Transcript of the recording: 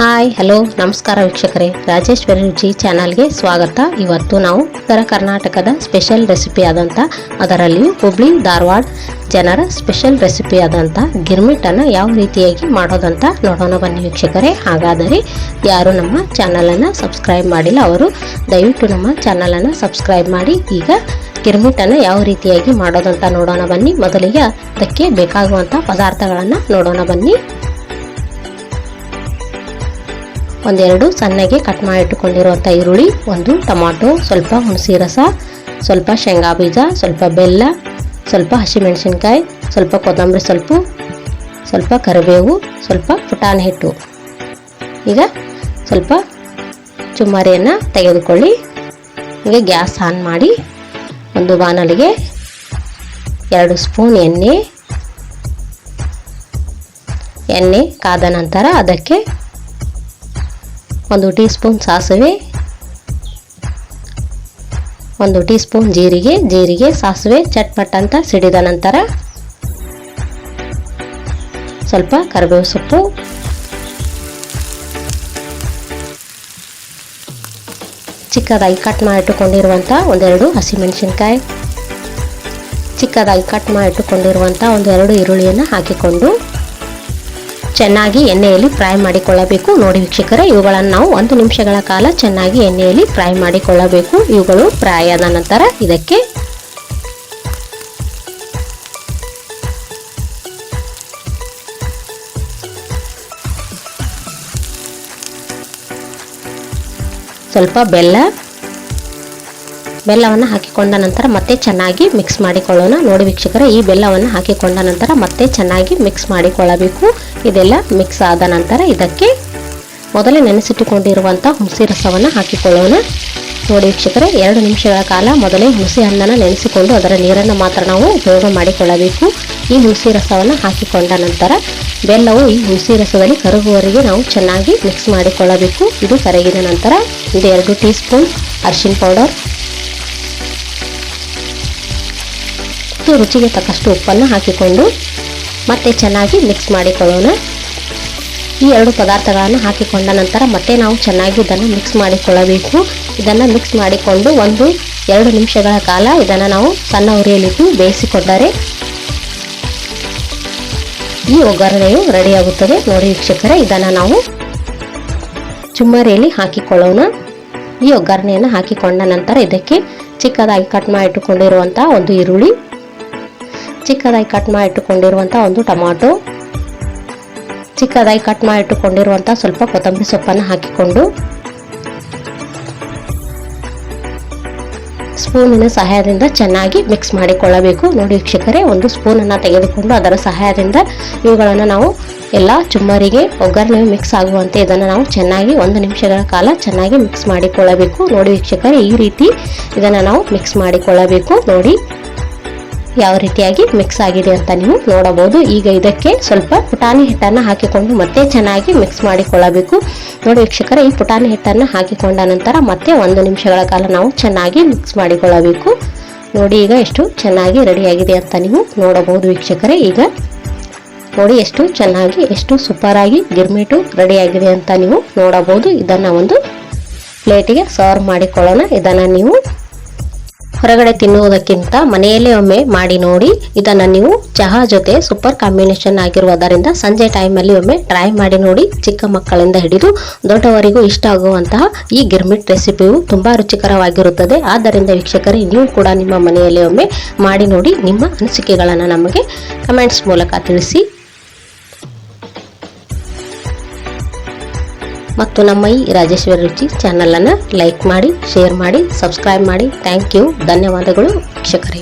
Hi, hello, ನಮಸ್ಕಾರ ವೀಕ್ಷಕರೇ. ರಾಜೇಶ್ವರಿ ರುಚಿ ಚಾನಲ್ಗೆ ಸ್ವಾಗತ. ಇವತ್ತು ನಾವು ಉತ್ತರ ಕರ್ನಾಟಕದ ಸ್ಪೆಷಲ್ ರೆಸಿಪಿ ಆದಂಥ ಅದರಲ್ಲಿಯೂ ಹುಬ್ಳಿ, ಧಾರವಾಡ ಜನರ ಸ್ಪೆಷಲ್ ರೆಸಿಪಿ ಆದಂಥ ಗಿರ್ಮಿಟನ್ನು ಯಾವ ರೀತಿಯಾಗಿ ಮಾಡೋದಂತ ನೋಡೋಣ ಬನ್ನಿ ವೀಕ್ಷಕರೇ. ಹಾಗಾದರೆ ಯಾರು ನಮ್ಮ ಚಾನಲನ್ನು ಸಬ್ಸ್ಕ್ರೈಬ್ ಮಾಡಿಲ್ಲ ಅವರು ದಯವಿಟ್ಟು ನಮ್ಮ ಚಾನಲನ್ನು ಸಬ್ಸ್ಕ್ರೈಬ್ ಮಾಡಿ. ಈಗ ಗಿರ್ಮಿಟನ್ನು ಯಾವ ರೀತಿಯಾಗಿ ಮಾಡೋದಂತ ನೋಡೋಣ ಬನ್ನಿ. ಮೊದಲಿಗೆ ಅದಕ್ಕೆ ಬೇಕಾಗುವಂಥ ಪದಾರ್ಥಗಳನ್ನು ನೋಡೋಣ ಬನ್ನಿ. ಒಂದೆರಡು ಸಣ್ಣಗೆ ಕಟ್ ಮಾಡಿ ಇಟ್ಟುಕೊಂಡಿರುವಂಥ ಈರುಳ್ಳಿ, ಒಂದು ಟೊಮಾಟೊ, ಸ್ವಲ್ಪ ಹುಣಸಿ ರಸ, ಸ್ವಲ್ಪ ಶೇಂಗಾ ಬೀಜ, ಸ್ವಲ್ಪ ಬೆಲ್ಲ, ಸ್ವಲ್ಪ ಹಸಿಮೆಣಸಿನ್ಕಾಯಿ, ಸ್ವಲ್ಪ ಕೊತ್ತಂಬರಿ ಸ್ವಲ್ಪ ಸ್ವಲ್ಪ ಕರಿಬೇವು, ಸ್ವಲ್ಪ ಪುಟಾಣಿ ಹಿಟ್ಟು. ಈಗ ಸ್ವಲ್ಪ ಚುಮ್ಮರಿಯನ್ನು ತೆಗೆದುಕೊಳ್ಳಿ. ಈಗ ಗ್ಯಾಸ್ ಆನ್ ಮಾಡಿ ಒಂದು ಬಾಣಲಿಗೆ ಎರಡು ಸ್ಪೂನ್ ಎಣ್ಣೆ ಎಣ್ಣೆ ಕಾದ ನಂತರ ಅದಕ್ಕೆ ಒಂದು ಟೀ ಸ್ಪೂನ್ ಸಾಸಿವೆ, ಒಂದು ಟೀ ಸ್ಪೂನ್ ಜೀರಿಗೆ ಜೀರಿಗೆ, ಸಾಸಿವೆ, ಚಟ್ಪಟ್ ಅಂತ ಸಿಡಿದ ನಂತರ ಸ್ವಲ್ಪ ಕರಿಬೇವು ಸೊಪ್ಪು. ಚಿಕ್ಕದಾಗಿ ಕಟ್ ಮಾಡಿಟ್ಟುಕೊಂಡಿರುವಂಥ ಒಂದೆರಡು ಹಸಿಮೆಣಸಿನ್ಕಾಯಿ. ಚಿಕ್ಕದಾಗಿ ಕಟ್ ಮಾಡಿಟ್ಟುಕೊಂಡಿರುವಂಥ ಒಂದೆರಡು ಈರುಳ್ಳಿಯನ್ನು ಹಾಕಿಕೊಂಡು ಚೆನ್ನಾಗಿ ಎಣ್ಣೆಯಲ್ಲಿ ಫ್ರೈ ಮಾಡಿಕೊಳ್ಳಬೇಕು. ನೋಡಿ ವೀಕ್ಷಕರೇ, ಇವುಗಳನ್ನು ನಾವು ಒಂದು ನಿಮಿಷಗಳ ಕಾಲ ಚೆನ್ನಾಗಿ ಎಣ್ಣೆಯಲ್ಲಿ ಫ್ರೈ ಮಾಡಿಕೊಳ್ಳಬೇಕು. ಇವುಗಳು ಫ್ರೈ ಆದ ನಂತರ ಇದಕ್ಕೆ ಸ್ವಲ್ಪ ಬೆಲ್ಲ ಬೆಲ್ಲವನ್ನು ಹಾಕಿಕೊಂಡ ನಂತರ ಮತ್ತೆ ಚೆನ್ನಾಗಿ ಮಿಕ್ಸ್ ಮಾಡಿಕೊಳ್ಳೋಣ. ನೋಡಿ ವೀಕ್ಷಕರ, ಈ ಬೆಲ್ಲವನ್ನು ಹಾಕಿಕೊಂಡ ನಂತರ ಮತ್ತೆ ಚೆನ್ನಾಗಿ ಮಿಕ್ಸ್ ಮಾಡಿಕೊಳ್ಳಬೇಕು. ಇದೆಲ್ಲ ಮಿಕ್ಸ್ ಆದ ನಂತರ ಇದಕ್ಕೆ ಮೊದಲೇ ನೆನೆಸಿಟ್ಟುಕೊಂಡಿರುವಂಥ ಹುಣಸೆ ರಸವನ್ನು ಹಾಕಿಕೊಳ್ಳೋಣ. ನೋಡಿ ವೀಕ್ಷಕರೇ, ಎರಡು ನಿಮಿಷಗಳ ಕಾಲ ಮೊದಲೇ ಹುಣಸೆ ಹಣ್ಣನ್ನು ನೆನೆಸಿಕೊಂಡು ಅದರ ನೀರನ್ನು ಮಾತ್ರ ನಾವು ಉಪಯೋಗ ಮಾಡಿಕೊಳ್ಳಬೇಕು. ಈ ಹುಣಸೆ ರಸವನ್ನು ಹಾಕಿಕೊಂಡ ನಂತರ ಬೆಲ್ಲವು ಈ ಹುಣಸೆ ರಸದಲ್ಲಿ ಕರಗುವವರೆಗೆ ನಾವು ಚೆನ್ನಾಗಿ ಮಿಕ್ಸ್ ಮಾಡಿಕೊಳ್ಳಬೇಕು. ಇದು ಕರಗಿದ ನಂತರ ಇದು ಎರಡು ಟೀ ಸ್ಪೂನ್ ಅರಿಶಿನ ಪೌಡರ್ ಮತ್ತು ರುಚಿಗೆ ತಕ್ಕಷ್ಟು ಉಪ್ಪನ್ನು ಹಾಕಿಕೊಂಡು ಮತ್ತೆ ಚೆನ್ನಾಗಿ ಮಿಕ್ಸ್ ಮಾಡಿಕೊಳ್ಳೋಣ. ಈ ಎರಡು ಪದಾರ್ಥಗಳನ್ನು ಹಾಕಿಕೊಂಡ ನಂತರ ಮತ್ತೆ ನಾವು ಚೆನ್ನಾಗಿ ಇದನ್ನು ಮಿಕ್ಸ್ ಮಾಡಿಕೊಳ್ಳಬೇಕು. ಇದನ್ನು ಮಿಕ್ಸ್ ಮಾಡಿಕೊಂಡು ಒಂದು ಎರಡು ನಿಮಿಷಗಳ ಕಾಲ ಇದನ್ನು ನಾವು ಸಣ್ಣ ಉರಿಯಲಿಟ್ಟು ಬೇಯಿಸಿಕೊಂಡರೆ ಈ ಒಗ್ಗರಣೆಯು ರೆಡಿಯಾಗುತ್ತದೆ ನೋಡಿ ವೀಕ್ಷಕರೇ, ಇದನ್ನು ನಾವು ಚುಮ್ಮರಿಯಲ್ಲಿ ಹಾಕಿಕೊಳ್ಳೋಣ. ಈ ಒಗ್ಗರಣೆಯನ್ನು ಹಾಕಿಕೊಂಡ ನಂತರ ಇದಕ್ಕೆ ಚಿಕ್ಕದಾಗಿ ಕಟ್ ಮಾಡಿಟ್ಟುಕೊಂಡಿರುವಂಥ ಒಂದು ಈರುಳ್ಳಿ ಚಿಕ್ಕದಾಗಿ ಕಟ್ ಮಾಡಿ ಇಟ್ಟುಕೊಂಡಿರುವಂಥ ಒಂದು ಟೊಮಾಟೊ. ಚಿಕ್ಕದಾಗಿ ಕಟ್ ಮಾಡಿ ಇಟ್ಟುಕೊಂಡಿರುವಂಥ ಸ್ವಲ್ಪ ಕೊತ್ತಂಬರಿ ಸೊಪ್ಪನ್ನು ಹಾಕಿಕೊಂಡು. ಸ್ಪೂನಿನ ಸಹಾಯದಿಂದ ಚೆನ್ನಾಗಿ ಮಿಕ್ಸ್ ಮಾಡಿಕೊಳ್ಳಬೇಕು. ನೋಡಿ ವೀಕ್ಷಕರೇ, ಒಂದು ಸ್ಪೂನನ್ನು ತೆಗೆದುಕೊಂಡು ಅದರ ಸಹಾಯದಿಂದ ಇವುಗಳನ್ನು ನಾವು ಎಲ್ಲ ಚುಮ್ಮರಿಗೆ ಒಗ್ಗರಣೆ ಮಿಕ್ಸ್ ಆಗುವಂತೆ ಇದನ್ನು ನಾವು ಚೆನ್ನಾಗಿ ಒಂದು ನಿಮಿಷಗಳ ಕಾಲ ಚೆನ್ನಾಗಿ ಮಿಕ್ಸ್ ಮಾಡಿಕೊಳ್ಳಬೇಕು. ನೋಡಿ ವೀಕ್ಷಕರೇ, ಈ ರೀತಿ ಇದನ್ನು ನಾವು ಮಿಕ್ಸ್ ಮಾಡಿಕೊಳ್ಳಬೇಕು. ನೋಡಿ. ಯಾವ ರೀತಿಯಾಗಿ ಮಿಕ್ಸ್ ಆಗಿದೆ ಅಂತ ನೀವು ನೋಡಬಹುದು. ಈಗ ಇದಕ್ಕೆ ಸ್ವಲ್ಪ ಪುಟಾಣಿ ಹಿಟ್ಟನ್ನು ಹಾಕಿಕೊಂಡು ಮತ್ತೆ ಚೆನ್ನಾಗಿ ಮಿಕ್ಸ್ ಮಾಡಿಕೊಳ್ಳಬೇಕು. ನೋಡಿ ವೀಕ್ಷಕರೇ, ಈ ಪುಟಾಣಿ ಹಿಟ್ಟನ್ನು ಹಾಕಿಕೊಂಡ ನಂತರ ಮತ್ತೆ ಒಂದು ನಿಮಿಷಗಳ ಕಾಲ ನಾವು ಚೆನ್ನಾಗಿ ಮಿಕ್ಸ್ ಮಾಡಿಕೊಳ್ಳಬೇಕು. ನೋಡಿ ಈಗ ಎಷ್ಟು ಚೆನ್ನಾಗಿ ರೆಡಿಯಾಗಿದೆ ಅಂತ ನೀವು ನೋಡಬಹುದು ವೀಕ್ಷಕರೇ. ಈಗ ನೋಡಿ ಎಷ್ಟು ಚೆನ್ನಾಗಿ, ಎಷ್ಟು ಸೂಪರಾಗಿ ಗಿರ್ಮಿಟು ರೆಡಿಯಾಗಿದೆ ಅಂತ ನೀವು ನೋಡಬಹುದು. ಇದನ್ನು ಒಂದು ಪ್ಲೇಟಿಗೆ ಸರ್ವ್ ಮಾಡಿಕೊಳ್ಳೋಣ. ಇದನ್ನು ನೀವು ಹೊರಗಡೆ ತಿನ್ನುವುದಕ್ಕಿಂತ ಮನೆಯಲ್ಲೇ ಒಮ್ಮೆ ಮಾಡಿ ನೋಡಿ, ಇದನ್ನು ನೀವು ಚಹಾ ಜೊತೆ ಸೂಪರ್ ಕಾಂಬಿನೇಷನ್ ಆಗಿರುವುದರಿಂದ ಸಂಜೆ ಟೈಮಲ್ಲಿ ಒಮ್ಮೆ ಟ್ರೈ ಮಾಡಿ ನೋಡಿ ಚಿಕ್ಕ ಮಕ್ಕಳಿಂದ ಹಿಡಿದು ದೊಡ್ಡವರಿಗೂ ಇಷ್ಟ ಆಗುವಂತಹ ಈ ಗಿರ್ಮಿಟ್ ರೆಸಿಪಿಯು ತುಂಬಾ ರುಚಿಕರವಾಗಿರುತ್ತದೆ. ಆದ್ದರಿಂದ ವೀಕ್ಷಕರೇ, ನೀವು ಕೂಡ ನಿಮ್ಮ ಮನೆಯಲ್ಲೇ ಒಮ್ಮೆ ಮಾಡಿ ನೋಡಿ ನಿಮ್ಮ ಅನಿಸಿಕೆಗಳನ್ನು ನಮಗೆ ಕಮೆಂಟ್ಸ್ ಮೂಲಕ ತಿಳಿಸಿ. ಮತ್ತು ನಮ್ಮ ಈ ರಾಜೇಶ್ವರಿ ರುಚಿ ಚಾನಲನ್ನು ಲೈಕ್ ಮಾಡಿ ಶೇರ್ ಮಾಡಿ ಸಬ್ಸ್ಕ್ರೈಬ್ ಮಾಡಿ. ಥ್ಯಾಂಕ್ ಯು ಧನ್ಯವಾದಗಳು, ವೀಕ್ಷಕರೇ.